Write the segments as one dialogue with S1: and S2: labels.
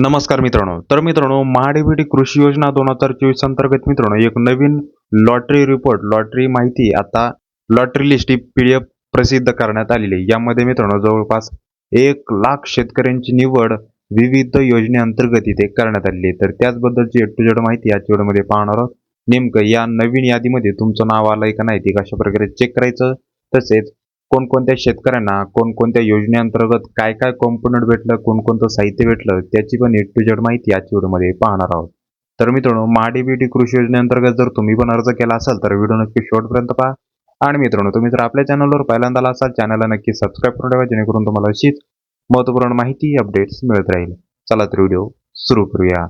S1: नमस्कार मित्रांनो. तर मित्रांनो महाडीबीटी कृषी योजना दोन हजार चोवीस अंतर्गत मित्रांनो एक नवीन लॉटरी रिपोर्ट लॉटरी माहिती आता लॉटरी लिस्ट ही एफ प्रसिद्ध करण्यात आलेली आहे. यामध्ये मित्रांनो जवळपास एक लाख शेतकऱ्यांची निवड विविध योजनेअंतर्गत इथे करण्यात आलेली आहे. तर त्याचबद्दलची एड टू जेड माहिती या मध्ये पाहणार आहोत. नेमकं या नवीन यादीमध्ये तुमचं नाव आलंय का नाही ते कशा प्रकारे चेक करायचं तसेच कोणकोणत्या शेतकऱ्यांना कोणकोणत्या योजनेअंतर्गत काय काय कॉम्पोनंट भेटलं कोणकोणतं साहित्य भेटलं त्याची पण एट टू जेड माहिती याच व्हिडिओमध्ये पाहणार आहोत. तर मित्रांनो महाडीबीटी कृषी योजनेअंतर्गत जर तुम्ही पण अर्ज केला असाल तर व्हिडिओ नक्की शेवटपर्यंत पहा. आणि मित्रांनो तुम्ही जर आपल्या चॅनलवर पहिल्यांदा आला असाल चॅनलला नक्की सबस्क्राईब करून ठेवा जेणेकरून तुम्हाला अशीच महत्त्वपूर्ण माहिती अपडेट्स मिळत राहील. चला तर व्हिडिओ सुरू करूया.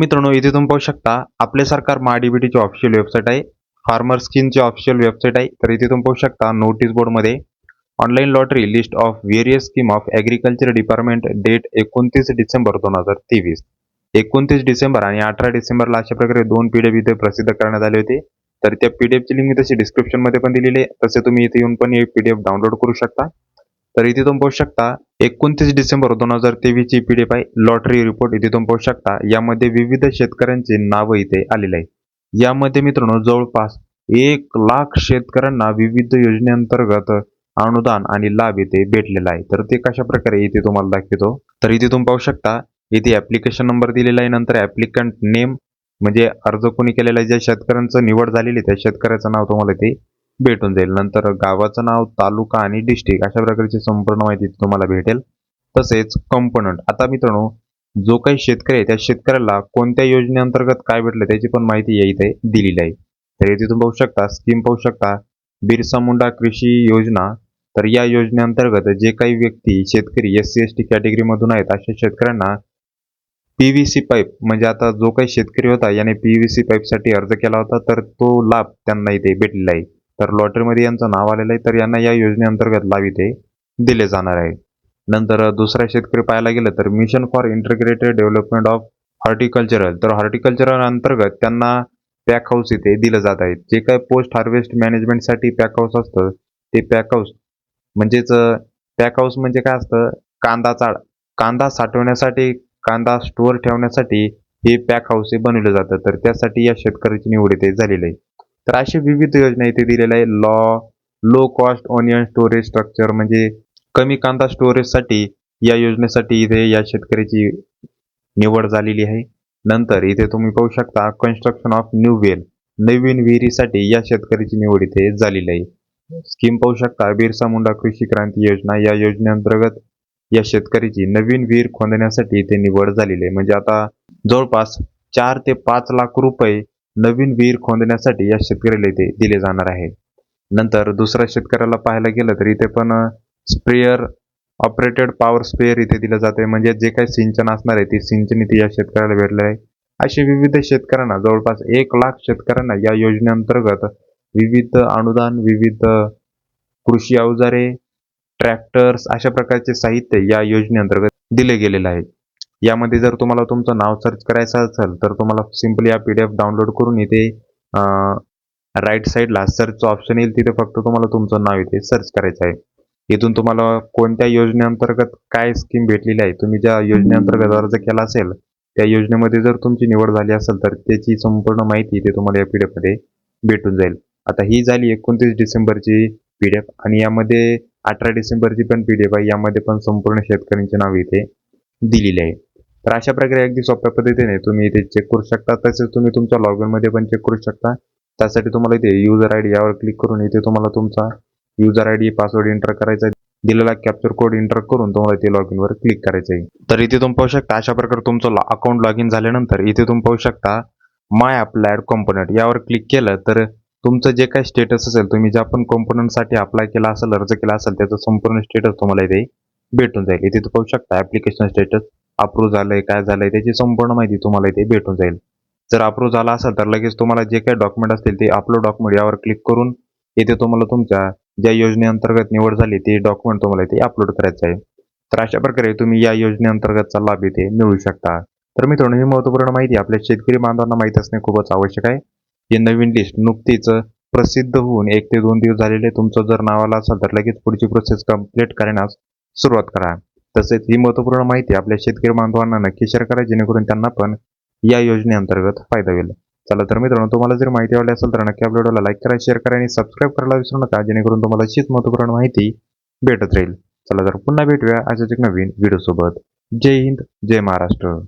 S1: मित्रांनो इथे तुम्ही पाहू शकता आपले सरकार महाडीबीटीची ऑफिशियल वेबसाईट आहे फार्मर स्कीमची ऑफिशियल वेबसाईट आहे. तर इथे तुम्ही पाहू शकता नोटीस बोर्डमध्ये online lottery list of various scheme of agriculture department date एकोणतीस डिसेंबर दोन हजार तेवीस. एकोणतीस डिसेंबर आणि अठरा डिसेंबरला अशा प्रकारे दोन पीडीएफ इथे प्रसिद्ध करण्यात आले होते. तर त्या पीडीएफची लिंक मी तशी डिस्क्रिप्शनमध्ये पण दिलेली आहे. तसे तुम्ही इथे येऊन पण हे पीडीएफ डाउनलोड करू शकता. तर इथे तुम्ही पाहू शकता एकोणतीस डिसेंबर दोन हजार तेवीसची पीडीएफ आहे लॉटरी रिपोर्ट इथे तुम्ही पाहू शकता. यामध्ये विविध शेतकऱ्यांचे नावं इथे आलेले आहे यामध्ये मित्रांनो जवळपास एक लाख शेतकऱ्यांना विविध योजनेअंतर्गत अनुदान आणि लाभ इथे भेटलेला आहे. तर ते कशा प्रकारे इथे तुम्हाला दाखवतो? तर इथे तुम्ही पाहू शकता इथे ऍप्लिकेशन नंबर दिलेला आहे. नंतर ऍप्लिकंट नेम म्हणजे अर्ज कोणी केलेला आहे ज्या शेतकऱ्यांचं निवड झालेली आहे, त्या शेतकऱ्याचं नाव तुम्हाला ते भेटून जाईल. नंतर गावाचं नाव तालुका आणि डिस्ट्रिक्ट अशा प्रकारची संपूर्ण माहिती तुम्हाला भेटेल. तसेच कंपोनंट आता मित्रांनो जो काही शेतकरी आहे त्या शेतकऱ्याला कोणत्या योजनेअंतर्गत काय भेटलं त्याची पण माहिती या इथे दिलेली आहे. तर इथे तुम्ही पाहू शकता स्कीम पाहू शकता बिरसा मुंडा कृषी योजना. तर या योजनेअंतर्गत जे काही व्यक्ती शेतकरी एस सी एस टी कॅटेगरीमधून आहेत अशा शेतकऱ्यांना पी व्ही सी पाईप म्हणजे आता जो काही शेतकरी होता याने पी व्ही सी पाईपसाठी अर्ज केला होता तर तो लाभ त्यांना इथे भेटलेला आहे. तर लॉटरीमध्ये यांचं नाव आलेलं आहे तर यांना या योजनेअंतर्गत लाभ इथे दिले जाणार आहे नंतर दुसरा शेतकरी पाहायला गेलं तर mission for integrated development of horticultural तर हॉर्टिकल्चरल अंतर्गत त्यांना पॅक हाऊस इथे दिलं जात आहे. जे काही पोस्ट हार्वेस्ट मॅनेजमेंटसाठी पॅक हाऊस असतं ते पॅक हाऊस म्हणजेच पॅक हाऊस म्हणजे काय असतं? कांदा चाळ कांदा साठवण्यासाठी कांदा स्टोअर ठेवण्यासाठी हे पॅक हाऊस हे बनवलं जातं. तर त्यासाठी या शेतकऱ्याची निवड इथे झालेली आहे. तर अशी विविध योजना इथे दिलेल्या आहे low low cost onion storage structure म्हणजे कमी कांदा स्टोरेजसाठी या योजनेसाठी इथे या शेतकऱ्याची निवड झालेली आहे. नंतर इथे तुम्ही पाहू शकता कन्स्ट्रक्शन ऑफ न्यू वेल नवीन विहिरीसाठी या शेतकऱ्याची निवड इथे झालेली आहे. स्कीम पाहू शकता बिरसा मुंडा कृषी क्रांती योजना या योजनेअंतर्गत या शेतकऱ्याची नवीन विहीर खोदण्यासाठी इथे निवड झालेली आहे. म्हणजे आता जवळपास चार ते पाच लाख रुपये नवीन विहीर खोदण्यासाठी या शेतकऱ्याला इथे दिले जाणार आहे. नंतर दुसऱ्या शेतकऱ्याला पाहायला गेलं तर इथे पण स्प्रेअर ऑपरेटेड पॉवर स्प्रेअर इथे दिलं जाते म्हणजे जे काही सिंचन असणार आहे ते सिंचन इथे या शेतकऱ्याला भेटलं आहे. असे विविध शेतकऱ्यांना जवळपास एक लाख शेतकऱ्यांना या योजनेअंतर्गत विविध अनुदान विविध कृषी अवजारे ट्रॅक्टर्स अशा प्रकारचे साहित्य या योजनेअंतर्गत दिले गेलेले आहे. यामध्ये जर तुम्हाला तुमचं नाव सर्च करायचं असेल तर तुम्हाला सिम्पली हा पी डी एफ डाउनलोड करून इथे राईट साईडला सर्चचं ऑप्शन येईल. तिथे फक्त तुम्हाला तुमचं नाव इथे सर्च करायचं आहे. इथून तुम्हाला कोणत्या योजनेअंतर्गत काय स्कीम भेटलेली आहे तुम्ही ज्या योजनेअंतर्गत अर्ज केला असेल त्या योजनेमध्ये जर तुमची निवड झाली असेल तर त्याची संपूर्ण माहिती इथे तुम्हाला या पी डी एफमध्ये भेटून जाईल. आता ही झाली एकोणतीस डिसेंबरची पी डी एफ आणि यामध्ये अठरा डिसेंबरची पण पी डी एफ आहे. यामध्ये पण संपूर्ण शेतकऱ्यांची नाव इथे दिलेली आहे. तर अशा प्रकारे अगदी सोप्या पद्धतीने तुम्ही इथे चेक करू शकता. तसेच तुम्ही तुमच्या लॉग इनमध्ये पण चेक करू शकता. त्यासाठी तुम्हाला इथे युजर आय डी यावर क्लिक करून इथे तुम्हाला तुमचा user I D password enter करायचा आहे. दिलेला कॅप्चर कोड एंटर करून तुम्हाला इथे लॉग इनवर क्लिक करायचं आहे. तर इथे तुम्ही पाहू शकता अशा प्रकारे तुमचं अकाउंट लॉग इन झाल्यानंतर इथे तुम्ही पाहू शकता माय अप्लायड कॉम्पोनंट यावर क्लिक केलं तर तुमचं जे काही स्टेटस असेल तुम्ही ज्या पण कॉम्पोनंटसाठी अप्लाय केला असेल अर्ज केला असेल त्याचं संपूर्ण स्टेटस तुम्हाला इथे भेटून जाईल. इथे तुम्ही पाहू शकता ऍप्लिकेशन स्टेटस अप्रूव्ह झालंय काय झालंय त्याची संपूर्ण माहिती तुम्हाला इथे भेटून जाईल. जर अप्रूव्ह झाला असेल तर लगेच तुम्हाला जे काही डॉक्युमेंट असतील ते अपलोड डॉक्युमेंट यावर क्लिक करून इथे तुम्हाला तुमच्या ज्या योजनेअंतर्गत निवड झाली ते डॉक्युमेंट तुम्हाला इथे अपलोड करायचं आहे. तर अशा प्रकारे तुम्ही या योजनेअंतर्गतचा लाभ इथे मिळू शकता. तर मित्रांनो ही महत्त्वपूर्ण माहिती आपल्या शेतकरी बांधवांना माहीत असणे खूपच आवश्यक आहे. ही नवीन लिस्ट नुकतीच प्रसिद्ध होऊन एक ते दोन दिवस झालेले तुमचं जर नाव आलं असेल तर लगेच पुढची प्रोसेस कंप्लीट करण्यास सुरुवात करा. तसेच ही महत्त्वपूर्ण माहिती आपल्या शेतकरी बांधवांना नक्की शेअर करा जेणेकरून त्यांना पण या योजनेअंतर्गत फायदा होईल. चला तर मित्रांनो तुम्हाला जर माहिती आवडली असेल तर नक्की आपल्या व्हिडिओला लाईक करा शेअर करा आणि सबस्क्राईब करायला विसरू नका जेणेकरून तुम्हाला अशीच महत्त्वपूर्ण माहिती भेटत राहील. चला तर पुन्हा भेटूया अशाच एक नवीन व्हिडिओसोबत जय हिंद जय महाराष्ट्र.